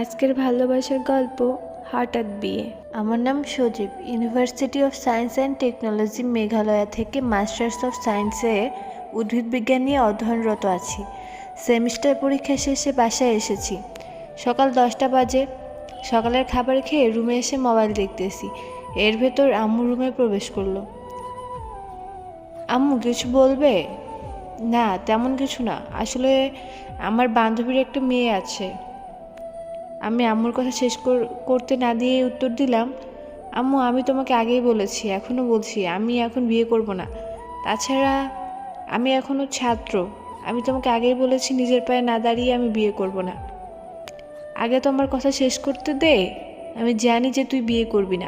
আজকের ভালোবাসার গল্প, হঠাৎ বিয়ে। আমার নাম Sajib. University of science and technology Meghalaya থেকে মাস্টার্স অফ সায়েন্সে উদ্ভিদ বিজ্ঞান নিয়ে অধ্যয়নরত আছি। সেমিস্টার পরীক্ষা শেষে বাসায় এসেছি। সকাল দশটা বাজে। সকালের খাবার খেয়ে রুমে এসে মোবাইল দেখতেছি। এর ভেতর আম্মু রুমে প্রবেশ করল। আম্মু, কিছু বলবে? না, তেমন কিছু না। আসলে আমার বান্ধবীর একটা মেয়ে আছে। আমি আম্মুর কথা শেষ কর- করতে না দিয়ে উত্তর দিলাম, আম্মু, আমি তোমাকে আগেই বলেছি এখনও বলছি, আমি এখন বিয়ে করব না। তাছাড়া আমি এখনও ছাত্র, আমি তোমাকে আগেই বলেছি নিজের পায়ে না দাঁড়িয়ে আমি বিয়ে করব না। আগে তো আমার কথা শেষ করতে দে, আমি জানি যে তুই বিয়ে করবি না।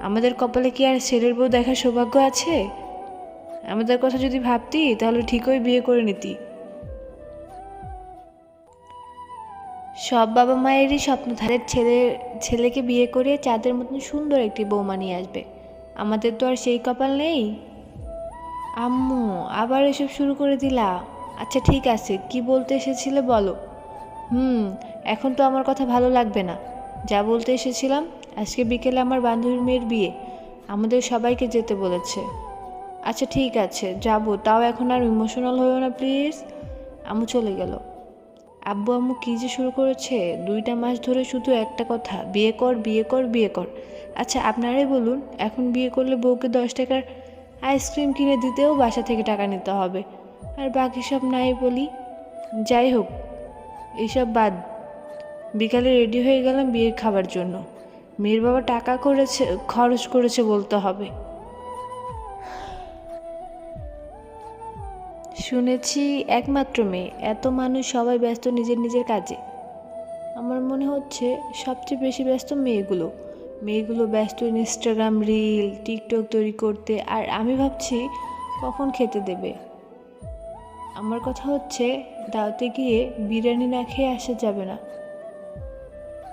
আমাদের কপালে কি আর ছেলের বউ দেখার সৌভাগ্য আছে? আমাদের কথা যদি ভাবতি, তাহলে ঠিকই বিয়ে করে নিতি। সব বাবা মায়েরই স্বপ্ন তাদের ছেলে, ছেলেকে বিয়ে করে চাঁদের মতন সুন্দর একটি বৌমা নিয়ে আসবে। আমাদের তো আর সেই কপাল নেই। আম্মু, আবার এসব শুরু করে দিলা। আচ্ছা ঠিক আছে, কি বলতে এসেছিলে বলো। হুম, এখন তো আমার কথা ভালো লাগবে না। যা বলতে এসেছিলাম, আজকে বিকেলে আমার বান্ধবীর মেয়ের বিয়ে। আমাদের সবাইকে যেতে বলেছে। আচ্ছা ঠিক আছে, যাব। তাও এখন আর ইমোশনাল হয়েও না, প্লিজ। আম্মু চলে গেল। আব্বু আম্মু কী যে শুরু করেছে? দুইটা মাস ধরে শুধু একটা কথা, বিয়ে কর বিয়ে কর বিয়ে কর। আচ্ছা আপনারাই বলুন, এখন বিয়ে করলে বউকে দশ টাকার আইসক্রিম কিনে দিতেও বাসা থেকে টাকা নিতে হবে। আর বাকি সব নাই বলি। যাই হোক এইসব বাদ। বিকালে রেডি হয়ে গেলাম বিয়ের খাবার জন্য। মেয়ের বাবা টাকা করেছে, খরচ করেছে বলতে হবে। শুনেছি একমাত্র মেয়ে, এত মানুষ সবাই ব্যস্ত নিজের নিজের কাজে। আমার মনে হচ্ছে সবচেয়ে বেশি ব্যস্ত মেয়েগুলো। মেয়েগুলো ব্যস্ত ইনস্টাগ্রাম রিল টিকটক তৈরি করতে, আর আমি ভাবছি কখন খেতে দেবে। আমার কথা হচ্ছে দাওতে গিয়ে বিরিয়ানি না খেয়ে আসা যাবে না।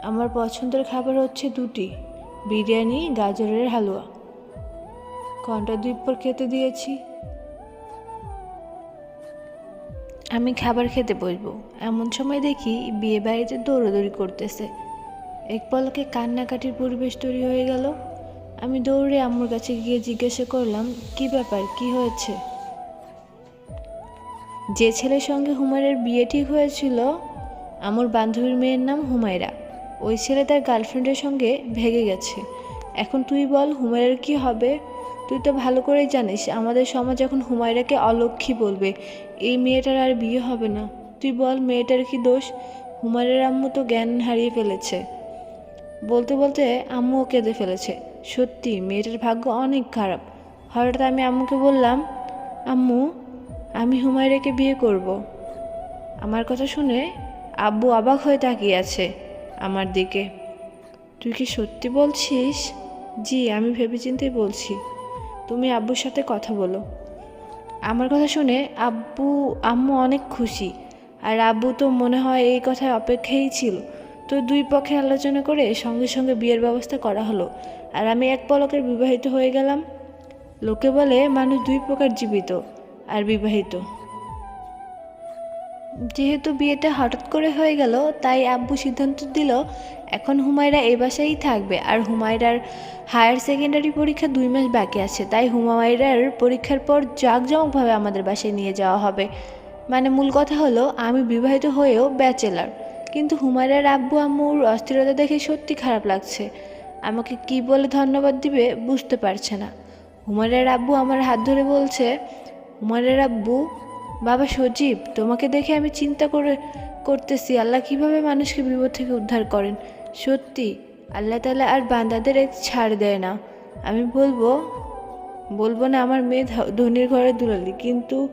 আমার পছন্দের খাবার হচ্ছে দুটি, বিরিয়ানি, গাজরের হালুয়া। ঘণ্টা দুই পর খেতে দিয়েছি। আমি খাবার খেতে বসবো। এমন সময় দেখি বিয়ে বাড়িতে দৌড়াদৌড়ি করতেছে। এক পলকে কান্নাকাটির পরিবেশ তৈরি হয়ে গেল। আমি দৌড়ে আম্মুর কাছে গিয়ে জিজ্ঞাসা করলাম, কি ব্যাপার? কি হয়েছে? যে ছেলের সঙ্গে হুমায়রার বিয়ে ঠিক হয়েছিল, আমার বান্ধবীর মেয়ের নাম হুমায়রা। ওই ছেলে তার গার্লফ্রেন্ডের সঙ্গে ভেগে গেছে। এখন তুই বল, হুমায়রার কি হবে? তুই তো ভালো করেই জানিস, আমাদের সমাজ এখন হুমায়রাকে অলক্ষী বলবে। এই মেয়েটার আর বিয়ে হবে না। তুই বল, মেয়েটার কি দোষ? হুমায়রার আম্মু তো জ্ঞান হারিয়ে ফেলেছে। বলতে বলতে আম্মুও কেঁদে ফেলেছে। সত্যি, মেয়েটার ভাগ্য অনেক খারাপ। হঠাৎ আমি আম্মুকে বললাম, আম্মু, আমি হুমায়রাকে বিয়ে করব। আমার কথা শুনে আব্বু অবাক হয়ে তাকিয়ে আছে আমার দিকে। তুই কি সত্যি বলছিস? জি, আমি ভেবেচিন্তেই বলছি। তুমি আব্বুর সাথে কথা বলো। আমার কথা শুনে আব্বু, আম্মু অনেক খুশি। আর আব্বু তো মনে হয় এই কথায় অপেক্ষাই ছিল। তো দুই পক্ষে আলোচনা করে সঙ্গে সঙ্গে বিয়ের ব্যবস্থা করা হলো। আর আমি এক পলকের বিবাহিত হয়ে গেলাম। লোকে বলে মানুষ দুই প্রকার জীবিত আর বিবাহিত। যেহেতু বিয়েটা হঠাৎ করে হয়ে গেল, তাই আব্বু সিদ্ধান্ত দিল, এখন হুমায়রা এই বাসায়ই থাকবে। আর হুমায়রার হায়ার সেকেন্ডারি পরীক্ষা দুই মাস বাকি আছে, তাই হুমায়রার পরীক্ষার পর জাঁকজমকভাবে আমাদের বাসায় নিয়ে যাওয়া হবে। মানে মূল কথা হলো, আমি বিবাহিত হয়েও ব্যাচেলার। কিন্তু হুমায়রার আব্বু আম্মুর অস্থিরতা দেখে সত্যি খারাপ লাগছে। আমাকে কি বলে ধন্যবাদ দিবে বুঝতে পারছে না। হুমায়রার আব্বু আমার হাত ধরে বলছে, হুমায়রার আব্বু বাবা সজীব, তোমাকে দেখে আমি চিন্তা করে করতেছি, আল্লাহ কীভাবে মানুষকে বিপদ থেকে উদ্ধার করেন। সত্যি, আল্লাহ তালা আর বান্দাদের এক ছাড় দেয় না। আমি বলব বলব না আমার মেয়ে ধনির ঘরে দুলালি, কিন্তু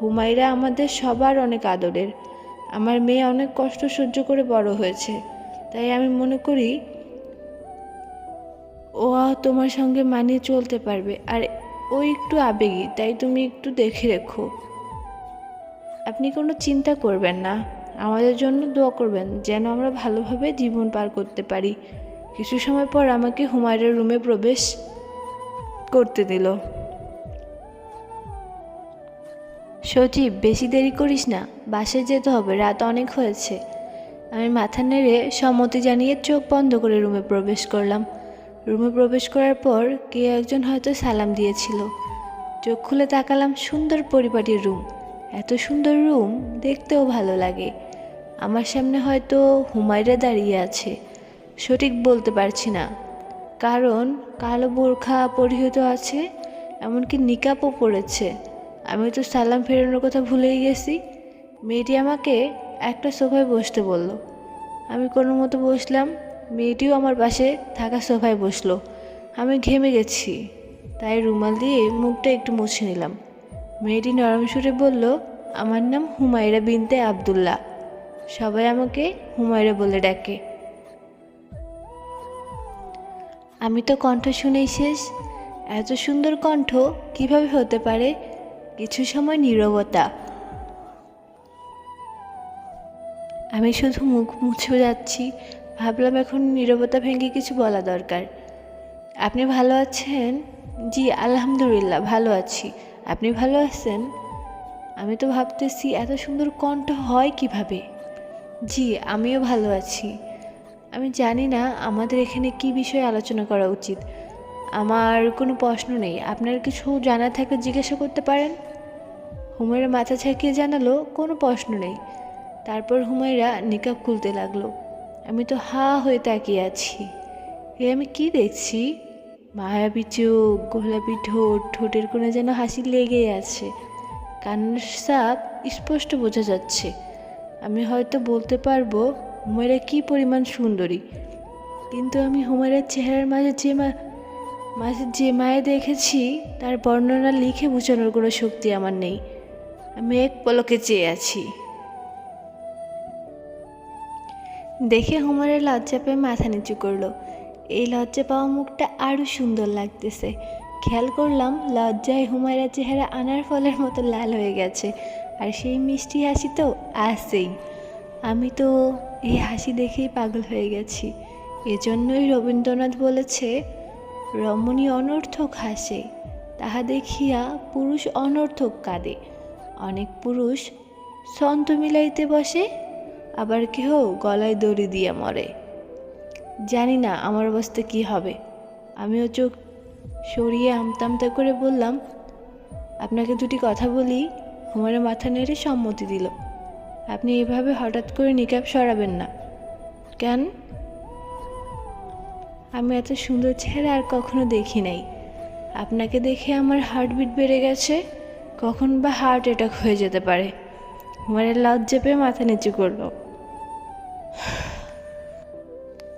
হুমায়রা আমাদের সবার অনেক আদরের। আমার মেয়ে অনেক কষ্ট সহ্য করে বড় হয়েছে। তাই আমি মনে করি, ও তোমার সঙ্গে মানিয়ে চলতে পারবে। আর ও একটু আবেগী, তাই তুমি একটু দেখে রেখো। আপনি কোনো চিন্তা করবেন না। আমাদের জন্য দোয়া করবেন যেন আমরা ভালোভাবে জীবন পার করতে পারি। কিছু সময় পর আমাকে হুমায়রার রুমে প্রবেশ করতে দিল। সজীব, বেশি দেরি করিস না। বাসে যেতে হবে, রাত অনেক হয়েছে। আমি মাথা নেড়ে সম্মতি জানিয়ে চোখ বন্ধ করে রুমে প্রবেশ করলাম। রুমে প্রবেশ করার পর কে একজন হয়তো সালাম দিয়েছিল। চোখ খুলে তাকালাম সুন্দর পরিপাটির রুম। এত সুন্দর রুম, দেখতেও ভালো লাগে। আমার সামনে হয়তো হুমায়রা দাঁড়িয়ে আছে। সঠিক বলতে পারছি না। কারণ কালো বোরখা পরিহিত আছে, এমনকি নিকাপও পড়েছে আমি তো সালাম ফেরানোর কথা ভুলেই গেছি। মেয়েটি আমাকে একটা সোফায় বসতে বলল। আমি কোনো মতো বসলাম, মেয়েটিও আমার পাশে থাকা সোফায় বসল। আমি ঘেমে গেছি, তাই রুমাল দিয়ে মুখটা একটু মুছে নিলাম। মেয়েটি নরম সুরে বলল, আমার নাম হুমায়রা বিনতে আবদুল্লাহ। সবাই আমাকে হুমায়রা বলে ডাকে। আমি তো কণ্ঠ শুনেই শেষ। এত সুন্দর কণ্ঠ কীভাবে হতে পারে? কিছু সময় নীরবতা। আমি শুধু মুখ মুছে যাচ্ছি। ভাবলাম এখন নীরবতা ভেঙে কিছু বলা দরকার। আপনি ভালো আছেন? জি, আলহামদুলিল্লাহ, ভালো আছি। আপনি ভালো আছেন? আমি তো ভাবতেছি এত সুন্দর কণ্ঠ হয় কীভাবে? জি, আমিও ভালো আছি। আমি জানি না আমাদের এখানে কি বিষয়ে আলোচনা করা উচিত। আমার কোনো প্রশ্ন নেই। আপনার কিছু জানা থাকলে জিজ্ঞাসা করতে পারেন? হুমায়রা মাথা ছেঁকিয়ে জানালো, কোনো প্রশ্ন নেই। তারপর হুমায়রা নিকাব খুলতে লাগল। আমি তো হা হয়ে তাকিয়ে আছি। এ আমি কি দেখছি? মায়াবী চোখ গোলাপি ঠোঁট, ঠোঁটের কোণে যেন হাসি লেগেই আছে। কান্নার সাপ স্পষ্ট বোঝা যাচ্ছে। আমি হয়তো বলতে পারব, হুমায়রা কি পরিমাণ সুন্দরী। কিন্তু আমি হুমায়রার চেহারার মাঝে যে মা, মাঝে যে মায়ে দেখেছি, তার বর্ণনা লিখে বোঝানোর কোনো শক্তি আমার নেই। আমি এক পলকে চেয়ে আছি। দেখে হুমারের লজ্জা পেয়ে মাথা নিচু করল। এই লজ্জা পাওয়া মুখটা আরও সুন্দর লাগতেছে। খেয়াল করলাম লজ্জায় হুমায়রা চেহারা আনার ফলের মতো লাল হয়ে গেছে, আর সেই মিষ্টি হাসি তো আসেই আমি তো এই হাসি দেখেই পাগল হয়ে গেছি। এজন্যই রবীন্দ্রনাথ বলেছে, রমণী অনর্থক হাসে, তাহা দেখিয়া পুরুষ অনর্থক কাঁদে। অনেক পুরুষ সন্ত মিলাইতে বসে, আবার কেহ গলায় দড়ি দিয়া মরে। জানি না আমার অবস্থা কি হবে। আমিও চোখ সরিয়ে আমতামতা করে বললাম, আপনাকে দুটি কথা বলি। হুমারে মাথা নেড়ে সম্মতি দিল। আপনি এভাবে হঠাৎ করে নিকাব সরাবেন না। কেন? আমি এত সুন্দর চেহারা আর কখনো দেখি নাই। আপনাকে দেখে আমার হার্টবিট বেড়ে গেছে। কখন বা হার্ট অ্যাটাক হয়ে যেতে পারে। হুমারের লজ্জা পেয়ে মাথা নিচু করল।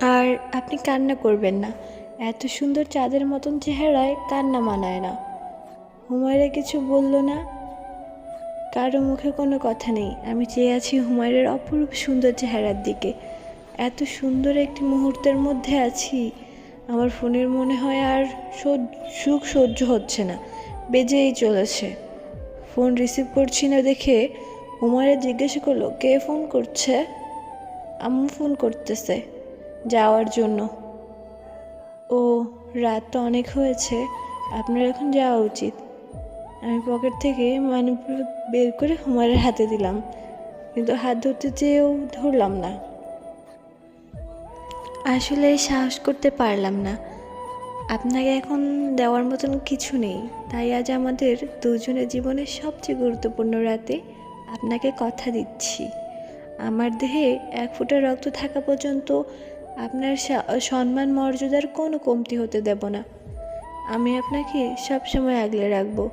আর আপনি কান্না করবেন না। এত সুন্দর চাঁদের মতন চেহারায় কান্না মানায় না। হুমায়রা কিছু বলল না। কারও মুখে কোনো কথা নেই। আমি চেয়ে আছি হুমায়রার অপরূপ সুন্দর চেহারার দিকে। এত সুন্দর একটি মুহূর্তের মধ্যে আছি। আমার ফোনের মনে হয় আর সুখ সহ্য হচ্ছে না। বেজেই চলেছে। ফোন রিসিভ করছি না দেখে হুমায়রা জিজ্ঞাসা করল, কে ফোন করছে? আম্মু ফোন করতেছে। যাওয়ার জন্য। ও, রাত তো অনেক হয়েছে। আপনার এখন যাওয়া উচিত। আমি পকেট থেকে মানি বের করে হুমারের হাতে দিলাম। কিন্তু হাত ধরতে চেয়েও ধরলাম না। আসলে সাহস করতে পারলাম না। আপনাকে এখন দেওয়ার মতন কিছু নেই। তাই আজ আমাদের দুজনের জীবনের সবচেয়ে গুরুত্বপূর্ণ রাতে আপনাকে কথা দিচ্ছি। আমার দেহে এক ফোঁটা রক্ত থাকা পর্যন্ত আপনার সম্মান মর্যাদার কোনো কমতি হতে দেব না। আমি আপনাকে সব সময় আগলে রাখব।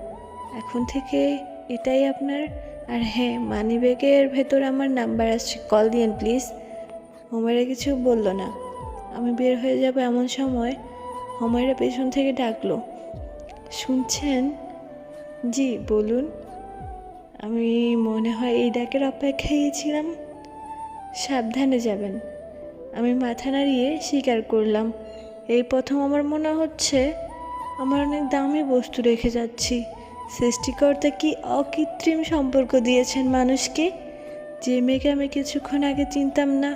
এখন থেকে এটাই আপনার। আর হ্যাঁ মানিব্যাগের ভেতর আমার নাম্বার আসছে কল দিয়েন, প্লিজ। হোমায়রা কিছু বলল না। আমি বের হয়ে যাব এমন সময় হোমায়রা পেছন থেকে ডাকলো। শুনছেন? জি, বলুন। আমি মনে হয় এই ডাকের অপেক্ষায় ছিলাম। সাবধানে যাবেন। আমি মাথা নাড়িয়ে স্বীকার করলাম। এই প্রথম আমার মনে হচ্ছে আমার অনেক দামি বস্তু রেখে যাচ্ছি। সৃষ্টিকর্তা কি অকৃত্রিম সম্পর্ক দিয়েছেন মানুষকে? যে মেয়েকে আমি কিছুক্ষণ আগে চিনতাম না,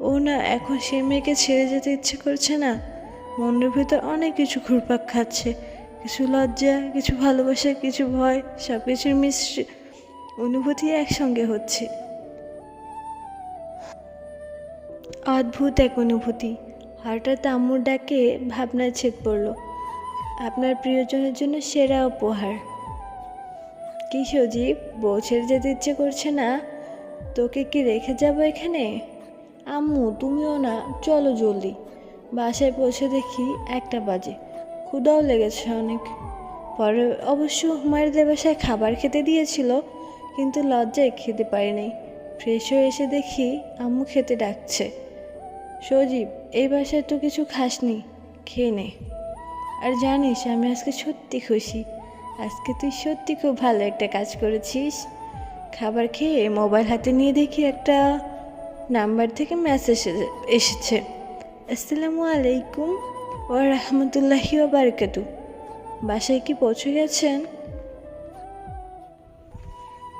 ও না, এখন সে মেয়েকে ছেড়ে যেতে ইচ্ছে করছে না। মনের ভিতর অনেক কিছু ঘুরপাক খাচ্ছে। কিছু লজ্জা, কিছু ভালোবাসা, কিছু ভয় সব কিছুর মিশ্র অনুভূতি একসঙ্গে হচ্ছে। অদ্ভুত এক অনুভূতি। হঠাৎ আম্মুর ডাকে ভাবনায় ছেদ পড়ল। আপনার প্রিয়জনের জন্য সেরা উপহার। কি সজীব, বউ ছেড়ে যেতে ইচ্ছে করছে না? তোকে কি রেখে যাব এখানে? আম্মু, তুমিও না, চলো জলদি। বাসায় পৌঁছে দেখি একটা বাজে। ক্ষুদাও লেগেছে অনেক। পরে অবশ্য হুমায়ুদের বাসায় খাবার খেতে দিয়েছিল, কিন্তু লজ্জায় খেতে পারি ফ্রেশ হয়ে এসে দেখি আম্মু খেতে ডাকছে। সজীব, এই বাসায় তো কিছু খাসনি, খেয়ে নে। আর জানিস, আমি আজকে সত্যি খুশি। আজকে তুই সত্যি খুব ভালো একটা কাজ করেছিস। খাবার খেয়ে মোবাইল হাতে নিয়ে দেখি একটা নাম্বার থেকে মেসেজ এসেছে। আসসালামু আলাইকুম ও রহমতুল্লাহি বারকাতু। বাসায় কি পৌঁছে গেছেন?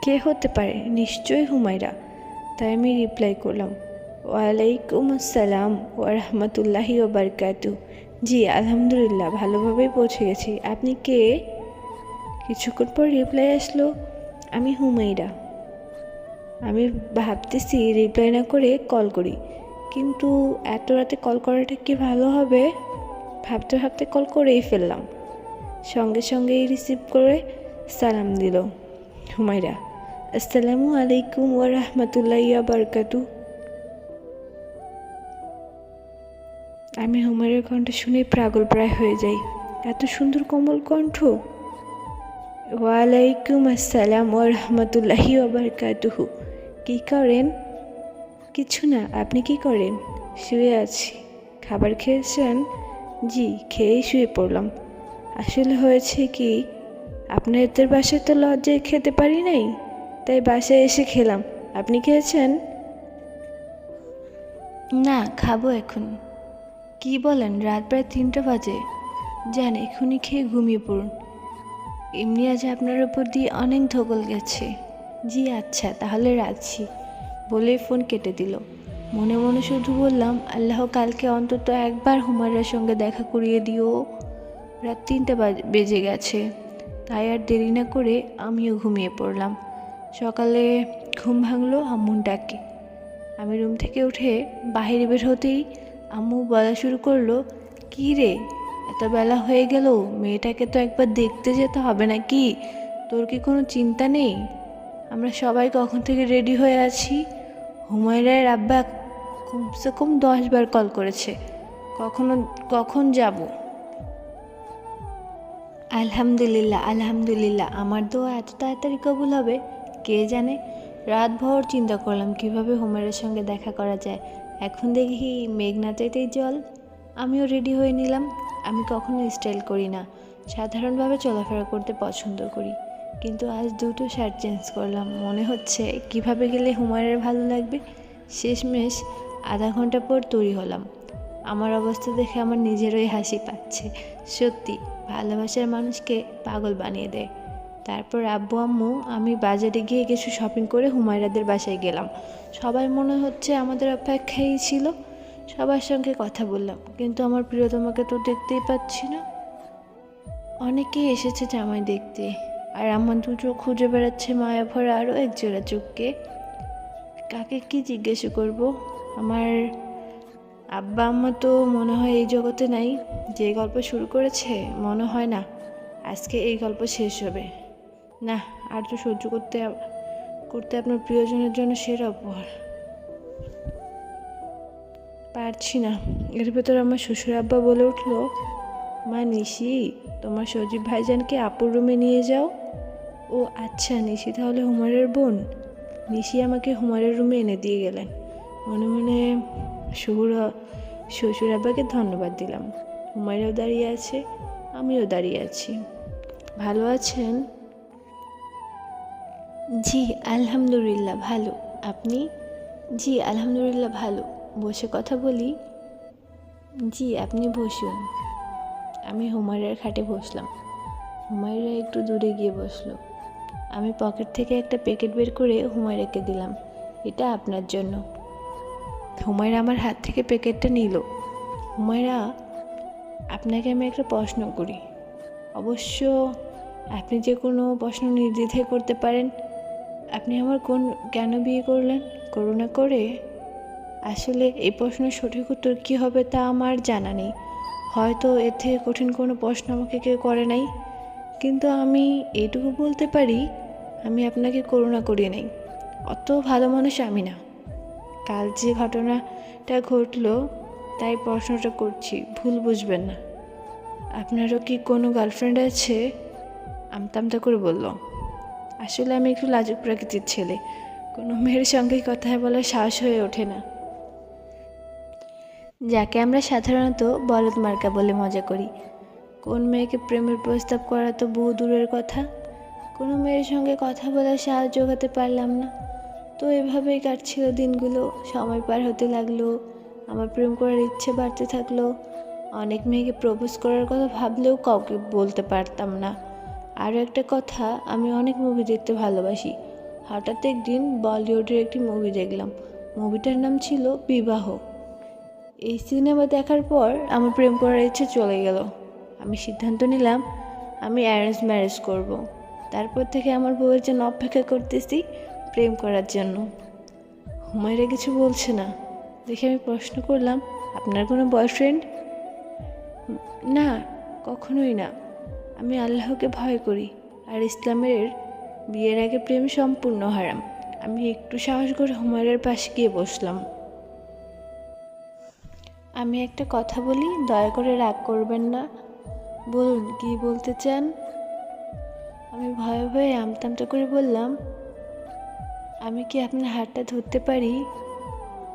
কে হতে পারে? নিশ্চয়ই হুমায়রা। তাই আমি রিপ্লাই করলাম। ওয়ালাইকুম আসসালাম ও রহমতুল্লাহি বারকাতু জি, আলহামদুলিল্লাহ, ভালোভাবেই পৌঁছে গেছি। আপনি কে? কিছুক্ষণ পর রিপ্লাই আসলো, আমি হুমাইরা আমি ভাবতেছি রিপ্লাই না করে কল করি, কিন্তু এত রাতে কল করাটা কি ভালো হবে? ভাবতে ভাবতে কল করেই ফেললাম। সঙ্গে সঙ্গেই রিসিভ করে সালাম দিল হুমাইরা আসসালামু আলাইকুম ওয়া রাহমাতুল্লাহি আমি হুমায়ুরের কণ্ঠ শুনে পাগল প্রায় হয়ে যাই। এত সুন্দর কোমল কণ্ঠ। ওয়ালাইকুম আসসালাম ও রহমতুল্লাহি ওবরকাতুহু কী করেন? কিছু না, আপনি কি করেন? শুয়ে আছি। খাবার খেয়েছেন? জি, খেয়েই শুয়ে পড়লাম। আসলে হয়েছে কি আপনাদের বাসায় তো লজ্জায় খেতে পারি নাই, তাই বাসায় এসে খেলাম। আপনি খেয়েছেন? না, খাব এখন। কি বলেন রাত প্রায় তিনটা বাজে। যান এখনই খেয়ে ঘুমিয়ে পড়ুন। এমনি আজ আপনার উপর দিয়ে অনেক ধকল গেছে। জি আচ্ছা তাহলে রাখছি। বলেই ফোন কেটে দিল। মনে মনে শুধু বললাম, আল্লাহ কালকে অন্তত একবার হুমায়রার সঙ্গে দেখা করিয়ে দিও। রাত তিনটা বাজ- গেছে। তাই আর দেরি না করে আমিও ঘুমিয়ে পড়লাম। সকালে ঘুম ভাঙলো আম্মুর ডাকে। আমি রুম থেকে উঠে বাইরে বের হতেই আম্মু বলা শুরু করল, কী রে? এত বেলা হয়ে গেল, মেয়েটাকে তো একবার দেখতে যেতে হবে নাকি? তোর কি কোনো চিন্তা নেই? আমরা সবাই কখন থেকে রেডি হয়ে আছি? হুমায়রার আব্বা কমসে কম দশ বার কল করেছে, কখনো, কখন যাব? আলহামদুলিল্লাহ আলহামদুলিল্লাহ, আমার দোয়া এত তাড়াতাড়ি কবুল হবে। কে জানে? রাতভর চিন্তা করলাম কীভাবে হুমায়রার সঙ্গে দেখা করা যায়। এখন দেখি মেঘনাতেতেই জল। আমিও রেডি হয়ে নিলাম। আমি কখনো স্টাইল করি না। সাধারণভাবে চলাফেরা করতে পছন্দ করি। কিন্তু আজ দুটো শার্ট চেঞ্জ করলাম। মনে হচ্ছে কীভাবে গেলে হুমায়রার ভালো লাগবে? শেষমেশ আধা ঘণ্টা পর তৈরি হলাম। আমার অবস্থা দেখে আমার নিজেরই হাসি পাচ্ছে। সত্যি, ভালোবাসার মানুষকে পাগল বানিয়ে দেয়। তারপর আব্বু, আম্মু, আমি বাজারে গিয়ে কিছু শপিং করে হুমায়রাদের বাসায় গেলাম। সবাই মনে হচ্ছে আমাদের অপেক্ষাই ছিল। সবার সঙ্গে কথা বললাম, কিন্তু আমার প্রিয়তমাকে তো দেখতেই পাচ্ছি না। অনেকেই এসেছে জামাই দেখতে, আর আমার দুটো খুঁজে বেড়াচ্ছে মায়া ভরা আরও এক জোড়া চোখকে। কাকে কি জিজ্ঞেস করব? আমার আব্বা আম্মা তো মনে হয় এই জগতে নাই, যে গল্প শুরু করেছে মনে হয় না, আজকে এই গল্প শেষ হবে। না, আর তো সহ্য করতে করতে আপনার প্রিয়জনের জন্য সেরা উপহার। পারছি না। এর ভেতর আমার শ্বশুর আব্বা বলে উঠল, মা নিশি, তোমার সজীব ভাইজানকে আপুর রুমে নিয়ে যাও। ও আচ্ছা নিশি, তাহলে হুমারের বোন? নিশি আমাকে হুমারের রুমে এনে দিয়ে গেলেন। মনে মনে শ্বশুর শ্বশুর আব্বাকে ধন্যবাদ দিলাম। হুমায়রাও দাঁড়িয়ে আছে, আমিও দাঁড়িয়ে আছি। ভালো আছেন? জি, আলহামদুলিল্লাহ, ভালো। আপনি? জি, আলহামদুলিল্লাহ, ভালো। বসে কথা বলি। জি, আপনি বসুন। আমি হুমায়রার খাটে বসলাম। হুমায়রা একটু দূরে গিয়ে বসল। আমি পকেট থেকে একটা প্যাকেট বের করে হুমায়রাকে দিলাম। এটা আপনার জন্য। হুমায়রা আমার হাত থেকে প্যাকেটটা নিল। হুমায়রা, আপনাকে আমি একটা প্রশ্ন করি। অবশ্য আপনি যে কোনো প্রশ্ন নির্দ্বিধায় করতে পারেন আপনি আমার কোন কেন বিয়ে করলেন? করুণা করে? আসলে এই প্রশ্নের সঠিক উত্তর কী হবে তা আমার জানা নেই। হয়তো এর থেকে কঠিন কোনো প্রশ্ন আমাকে কেউ করে নাই। কিন্তু আমি এইটুকু বলতে পারি, আমি আপনাকে করুণা করি নাই। অত ভালো মানুষ আমি না। কাল যে ঘটনাটা ঘটলো, তাই প্রশ্নটা করছি, ভুল বুঝবেন না। আপনারও কি কোনো গার্লফ্রেন্ড আছে? আমতা আমতা করে বলল। আসলে আমি একটু লাজুক প্রকৃতির ছেলে। কোনো মেয়ের সঙ্গেই কথা বলার সাহস হয়ে ওঠে না। যাকে আমরা সাধারণত বলদ মার্কা বলে মজা করি। কোন মেয়েকে প্রেমের প্রস্তাব করা তো বহু দূরের কথা। কোনো মেয়ের সঙ্গে কথা বলার সাহায্য জোগাতে পারলাম না। তো এভাবেই কাটছিল দিনগুলো। সময় পার হতে লাগল। আমার প্রেম করার ইচ্ছে বাড়তে থাকল। অনেক মেয়েকে প্রপোজ করার কথা ভাবলেও কাউকে বলতে পারতাম না। আরও একটা কথা, আমি অনেক মুভি দেখতে ভালোবাসি। হঠাৎ একদিন বলিউডের একটি মুভি দেখলাম। মুভিটার নাম ছিল বিবাহ। এই সিনেমা দেখার পর আমার প্রেম করার ইচ্ছে চলে গেল। আমি সিদ্ধান্ত নিলাম, আমি অ্যারেঞ্জ ম্যারেজ করব। তারপর থেকে আমার বউয়ের জন্য অপেক্ষা করতেছি প্রেম করার জন্য। হুমায়রা কিছু বলছে না। দেখে আমি প্রশ্ন করলাম, আপনার কোনো বয়ফ্রেন্ড না, কখনোই না। আমি আল্লাহকে ভয় করি, আর ইসলামের বিয়ের আগে প্রেম সম্পূর্ণ হারাম। আমি একটু সাহস করে হুমায়রার পাশে গিয়ে বসলাম। আমি একটা কথা বলি, দয়া করে রাগ করবেন না। বলুন, কি বলতে চান? আমি ভয়ে ভয়ে আমতামটা করে বললাম, আমি কি আপনার হাতটা ধরতে পারি?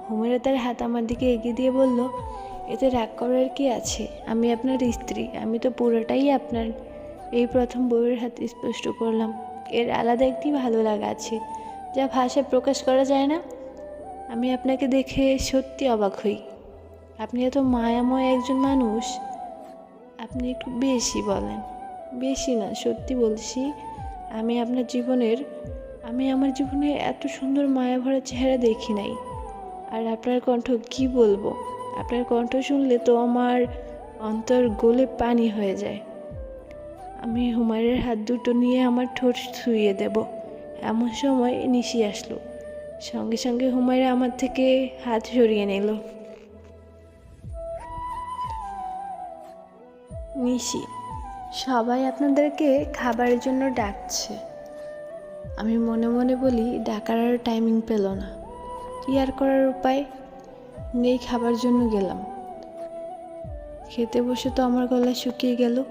হুমেরা তার হাত আমার দিকে এগিয়ে দিয়ে বলল, এতে রাগ করার কি আছে? আমি আপনার স্ত্রী, আমি তো পুরোটাই আপনার এই প্রথম বইয়ের হাত স্পষ্ট করলাম, এর আলাদা একটি ভালো লাগা আছে, যা ভাষায় প্রকাশ করা যায় না। আমি আপনাকে দেখে সত্যি অবাক হই। আপনি এত মায়াময় একজন মানুষ, আপনি একটু বেশি বলেন। বেশি না, সত্যি বলছি, আমি আপনার জীবনের, আমি আমার জীবনে এত সুন্দর মায়া ভরা চেহারা দেখি নাই। আর আপনার কণ্ঠ কি বলব? আপনার কণ্ঠ শুনলে তো আমার অন্তর গলে পানি হয়ে যায়। আমি হুমায়ুনের হাত দুটো নিয়ে আমার ঠোঁট ছুঁয়ে দেব। এমন সময় নিশি আসলো। সঙ্গে সঙ্গে হুমায়রা আমার থেকে হাত সরিয়ে নিল। নিশি, সবাই আপনাদেরকে খাবারের জন্য ডাকছে। আমি মনে মনে বলি, ডাকার আর টাইমিং পেল না। কি আর করার উপায়? নেই খাবার জন্য গেলাম। খেতে বসে তো আমার গলা শুকিয়ে গেল।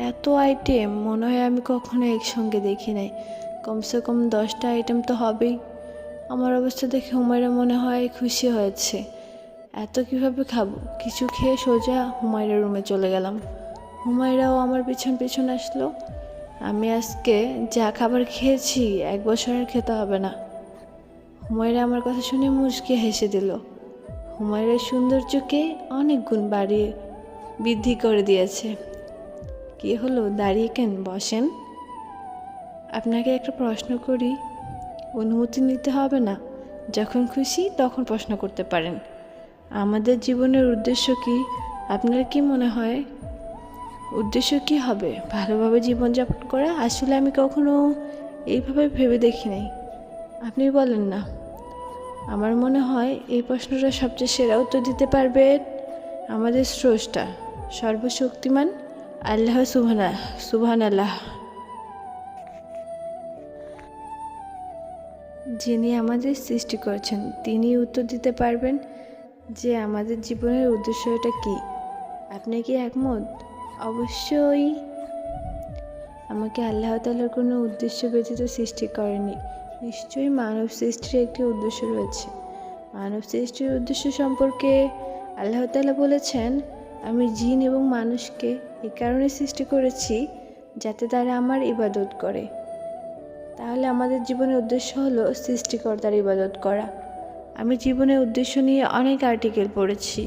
এত আইটেম মনে হয় আমি কখনো একসঙ্গে দেখি নাই। কমসে কম দশটা আইটেম তো হবেই। আমার অবস্থা দেখে হুমায়রা মনে হয় খুশি হয়েছে। এত কীভাবে খাব? কিছু খেয়ে সোজা হুমায়রার রুমে চলে গেলাম। হুমায়রাও আমার পিছন পিছন আসলো। আমি আজকে যা খাবার খেয়েছি, এক বছরের খেতে হবে না। হুমায়রা আমার কথা শুনে মুচকে হেসে দিল। হুমায়রার সৌন্দর্যকে অনেক গুণ বাড়িয়ে বৃদ্ধি করে দিয়েছে। কি হলো? দাঁড়িয়ে কেন? বসেন। আপনাকে একটা প্রশ্ন করি। অনুমতি নিতে হবে না। যখন খুশি তখন প্রশ্ন করতে পারেন। আমাদের জীবনের উদ্দেশ্য কি? আপনার কি মনে হয়? উদ্দেশ্য কি হবে? ভালোভাবে জীবনযাপন করা? আসলে আমি কখনো এইভাবে ভেবে দেখি নাই। আপনি বলেন না। আমার মনে হয় এই প্রশ্নটা সবচেয়ে সেরা উত্তর দিতে পারবে আমাদের স্রষ্টা। সর্বশক্তিমান আল্লাহ সুবহানা সুবহান আল্লাহ যিনি আমাদের সৃষ্টি করেছেন তিনি উত্তর দিতে পারবেন যে আমাদের জীবনের উদ্দেশ্যটা কি। আপনি কি একমত? অবশ্যই। আমাকে আল্লাহ তালার কোনো উদ্দেশ্য ব্যতীত সৃষ্টি করেনি। নিশ্চয়ই মানব সৃষ্টির একটি উদ্দেশ্য রয়েছে। মানব সৃষ্টির উদ্দেশ্য সম্পর্কে আল্লাহ তালা বলেছেন আমি জিন এবং মানুষকে এই কারণে সৃষ্টি করেছি যাতে তারা আমার ইবাদত করে। তাহলে আমাদের জীবনের উদ্দেশ্য হলো সৃষ্টিকর্তার ইবাদত করা। আমি জীবনের উদ্দেশ্য নিয়ে অনেক আর্টিকেল পড়েছি,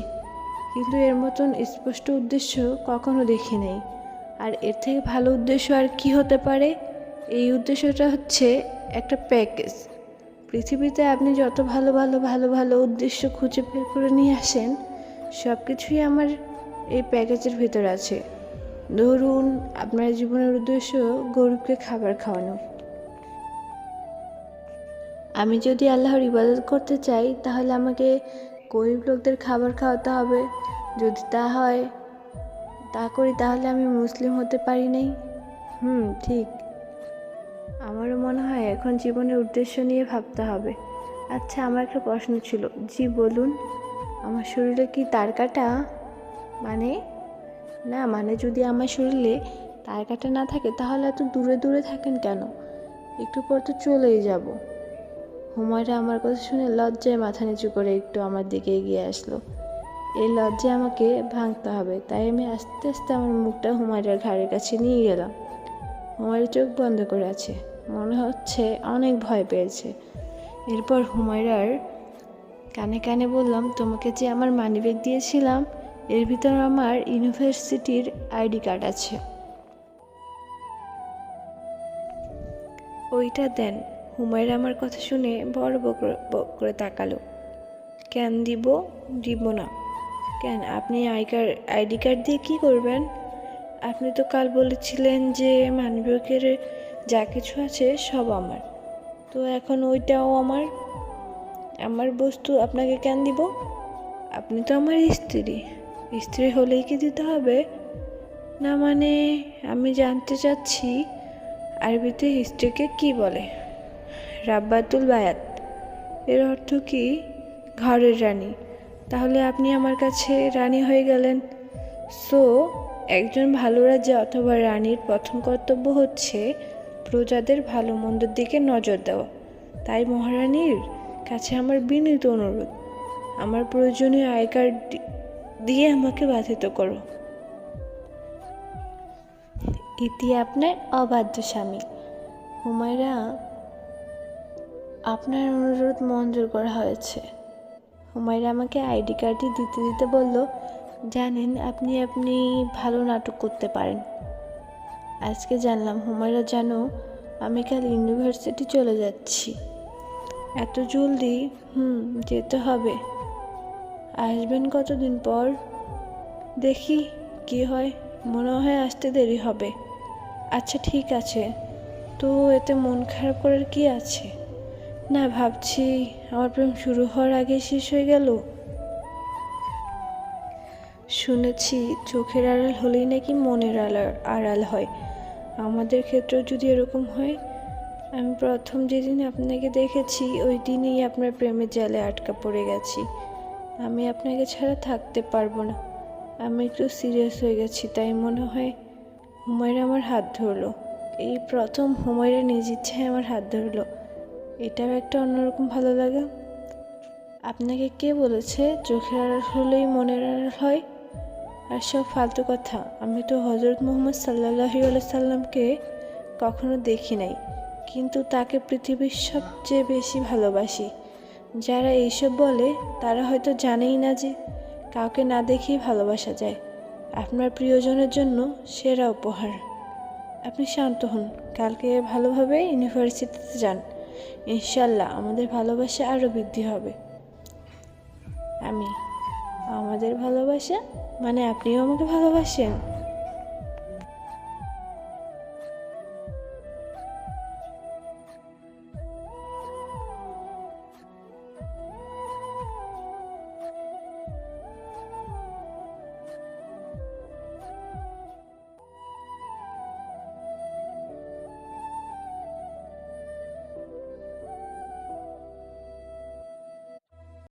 কিন্তু এর মতন স্পষ্ট উদ্দেশ্য কখনো দেখি নেই। আর এর থেকে ভালো উদ্দেশ্য আর কি হতে পারে? এই উদ্দেশ্যটা হচ্ছে একটা প্যাকেজ পৃথিবীতে আপনি যত ভালো ভালো ভালো ভালো উদ্দেশ্য খুঁজে বের করে নিয়ে আসেন সব কিছুই আমার এই প্যাকেজের ভিতর আছে। ধরুন আপনার জীবনের উদ্দেশ্য গরিবকে খাবার খাওয়ানো। আমি যদি আল্লাহর ইবাদত করতে চাই, তাহলে আমাকে গরিব লোকদের খাবার খাওয়াতে হবে। যদি তা হয়, তা করি, তাহলে আমি মুসলিম হতে পারি নাই। হুম, ঠিক। আমারও মনে হয় এখন জীবনের উদ্দেশ্য নিয়ে ভাবতে হবে। আচ্ছা আমার একটা প্রশ্ন ছিল। জি, বলুন। আমার শরীরে কি তার কাটা? মানে? না মানে যদি আমার শরীরে তার কাটা না থাকে, তাহলে এত দূরে দূরে থাকেন কেন? একটু পর তো চলেই যাব। হুমায়রা আমার কথা শুনে লজ্জায় মাথা নিচু করে একটু আমার দিকে এগিয়ে আসলো। এই লজ্জায় আমাকে ভাঙতে হবে, তাই আমি আস্তে আস্তে আমার মুখটা হুমায়রার ঘাড়ের কাছে নিয়ে গেলাম। হুমায়রা চোখ বন্ধ করে আছে, মনে হচ্ছে অনেক ভয় পেয়েছে। এরপর হুমায়রার কানে কানে বললাম, তোমাকে যে আমার মানিব্যাগ দিয়েছিলাম এর ভিতর আমার ইউনিভার্সিটির আইডি কার্ড আছে। ওইটা দেন, হুমায়রা আমার কথা শুনে বড় করে তাকালো। কেন দিব? দিব না। কেন? আপনি আই কার্ড আইডি কার্ড দিয়ে কি করবেন? আপনি তো কাল বলেছিলেন যে মানবিকের যা কিছু আছে সব আমার। তো এখন ওইটাও আমার। আমার বস্তু আপনাকে কেন দিব? আপনি তো আমার স্ত্রী। স্ত্রী হলেই কি দিতে হবে? না মানে আমি জানতে চাচ্ছি, আরবিতে স্ত্রীকে কি বলে? রাব্বাতুল বায়াত। এর অর্থ কি? ঘরের রানী। তাহলে আপনি আমার কাছে রানী হয়ে গেলেন। সো, একজন ভালো রাজা অথবা রানীর প্রথম কর্তব্য হচ্ছে প্রজাদের ভালো মন্দর দিকে নজর দেওয়া। তাই মহারানীর কাছে আমার বিনীত অনুরোধ। আমার প্রয়োজনীয় দি- দিয়ে আমাকে বাধিত করো। ইতি আপনার অবাধ্য স্বামী। হুমায়রা, আপনার অনুরোধ মঞ্জুর করা হয়েছে। হুমায়রা আমাকে আইডি কার্ডটি দিতে দিতে বলল, জানেন, আপনি আপনি ভালো নাটক করতে পারেন। আজকে জানলাম হুমায়রা জানো আমি কাল ইউনিভার্সিটি চলে যাচ্ছি। এত জলদি? হুম, যেতে হবে। আসবেন কতদিন পর? দেখি কি হয়। মনে হয় আসতে দেরি হবে। আচ্ছা ঠিক আছে। তো এতে মন খারাপ করার কি আছে? না, ভাবছি আমার প্রেম শুরু হওয়ার আগে শেষ হয়ে গেল। শুনেছি চোখের আড়াল হলেই নাকি মনের আড়াল আড়াল হয়। আমাদের ক্ষেত্রেও যদি এরকম হয়, আমি প্রথম যেদিন আপনাকে দেখেছি, ওই দিনই আপনার প্রেমের জালে আটকা পড়ে গেছি। আমি আপনাকে ছাড়া থাকতে পারব না। আমি একটু সিরিয়াস হয়ে গেছি, তাই মনে হয় হুমায়রা আমার হাত ধরলো। এই প্রথম হুমায়রা নিজ ইচ্ছায় আমার হাত ধরলো। এটাও একটা অন্যরকম ভালো লাগা। আপনাকে কে বলেছে চোখের আড়াল হলেই মনের আড়াল হয়? আর সব ফালতু কথা, আমি তো হজরত মোহাম্মদ সাল্লাহি সাল্লামকে কখনো দেখি নাই, কিন্তু তাকে পৃথিবীর সবচেয়ে বেশি ভালোবাসি। যারা এইসব বলে, তারা হয়তো জানেই না যে কাউকে না দেখেই ভালোবাসা যায়। আপনার প্রিয়জনের জন্য সেরা উপহার। আপনি শান্ত হন। কালকে ভালোভাবে ইউনিভার্সিটিতে যান। ইনশাল্লাহ আমাদের ভালোবাসা আরও বৃদ্ধি হবে। আমি, আমাদের ভালোবাসা মানে আপনিও আমাকে ভালোবাসেন।